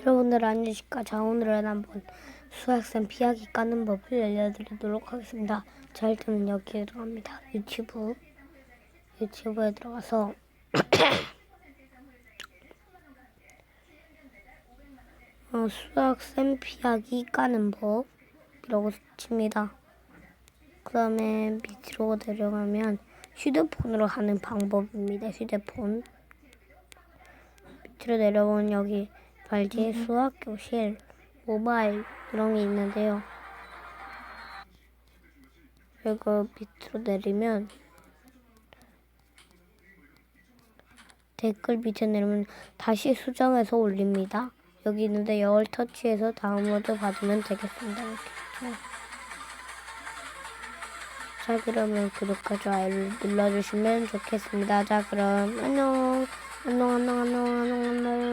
여러분들 안녕하십니까. 자 오늘은 한번 수학생 피하기 까는 법을 알려드리도록 하겠습니다. 자 일단은 여기에 들어갑니다. 유튜브. 유튜브에 들어가서 어, 수학생 피하기 까는 법이라고 칩니다. 그 다음에 밑으로 내려가면 휴대폰으로 하는 방법입니다. 휴대폰. 밑으로 내려오면 여기 발제 수학 교실 모바일 이런 게 있는데요. 이거 밑으로 내리면 댓글 밑에 내리면 다시 수정해서 올립니다. 여기 있는데 열 터치해서 다운로드 받으면 되겠습니다. 자 그러면 구독과 좋아요를 눌러주시면 좋겠습니다. 자 그럼 안녕 안녕 안녕 안녕 안녕